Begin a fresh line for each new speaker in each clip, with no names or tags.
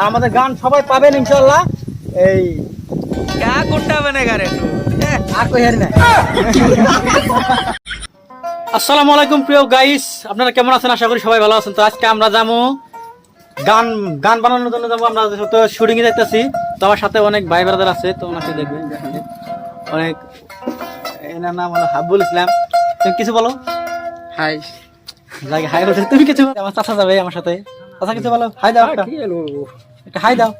আর আমাদের গান সবাই পাবেন ইনশাল্লাহ এই
क्या गुंडा बनेगा रे तू
আর কই হারি না আসসালামু আলাইকুম প্রিয় গাইস আপনারা কেমন আছেন আশা করি সবাই ভালো আছেন তো আজকে আমরা যাবো গান গান বানানোর জন্য যাবো আমরা তো শুটিং এ দেখতেছি তো আমার সাথে অনেক ভাই ব্রাদার আছে তো ওনাকে দেখবেন দেখেন। অনেক এনার নাম হলো হাবুল ইসলাম তুমি কিছু বলো
हाय
যাকে হাই বলছে তুমি কিছু বলো। আমার চাচা যাবে আমার সাথে চাচা কিছু বলো হাই দাও একটা একটা হাই দাও।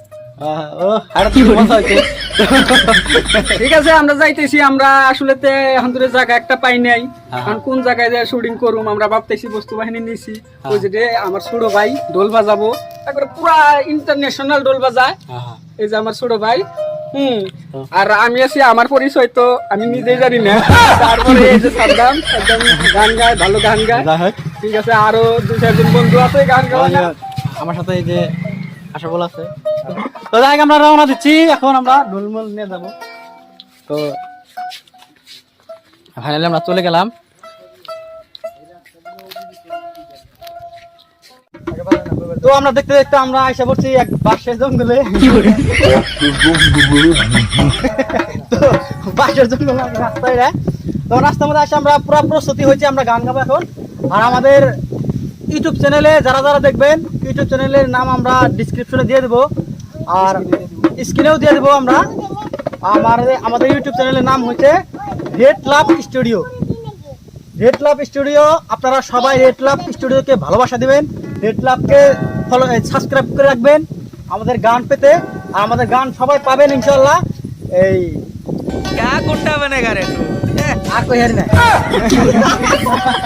ঠিক আছে আমরা যাইতেছি আমরা আসলে এখন জায়গা একটা পাই নাই।
হ্যাঁ।
এখন কোন জায়গায় যে শুটিং করুম আমরা ভাবতেছি বস্তু বাহিনী নিছি। ওই যে আমার ছোট ভাই ঢোল বাজাবো। তারপরে পুরা ইন্টারন্যাশনাল ঢোল বাজায়। এই যে আমার ছোট ভাই হুম। আর আমি আছি আমার পরিচয় তো আমি নিজেই জানি না। তারপরে এই যে সাদ্দাম গান গায় ভালো গান গায়। ঠিক আছে আরও দু চারজন বন্ধু আছে গান গাওয়া
আমার সাথে এই যে আছে। তো যাই আমরা রওনা দিচ্ছি। এখন আমরা ঢুলমুল নিয়ে যাব। তো ফাইনালি আমরা চলে গেলাম। তো আমরা দেখতে দেখতে আমরা এসে পড়ছি এক বাসের জঙ্গলে। তো বাঁশের জঙ্গল রাস্তায় তো রাস্তার মধ্যে আসে আমরা পুরো প্রস্তুতি হয়েছে, আমরা গান গাবো এখন। আর আমাদের ইউটিউব চ্যানেলে যারা যারা দেখবেন ইউটিউব চ্যানেলের নাম আমরা ডিসক্রিপশনে দিয়ে দেবো আর স্ক্রিনেও দিয়ে দেবো আমরা আমার আমাদের ইউটিউব চ্যানেলের নাম হচ্ছে red love studio red love studio আপনারা সবাই রেড লাভ স্টুডিওকে ভালোবাসা দিবেন রেড লাভকে ফলো সাবস্ক্রাইব করে রাখবেন আমাদের গান পেতে আর আমাদের গান সবাই পাবেন ইনশাল্লাহ এই
क्या गुंडा बनेगा रे तू
আর কই হারি না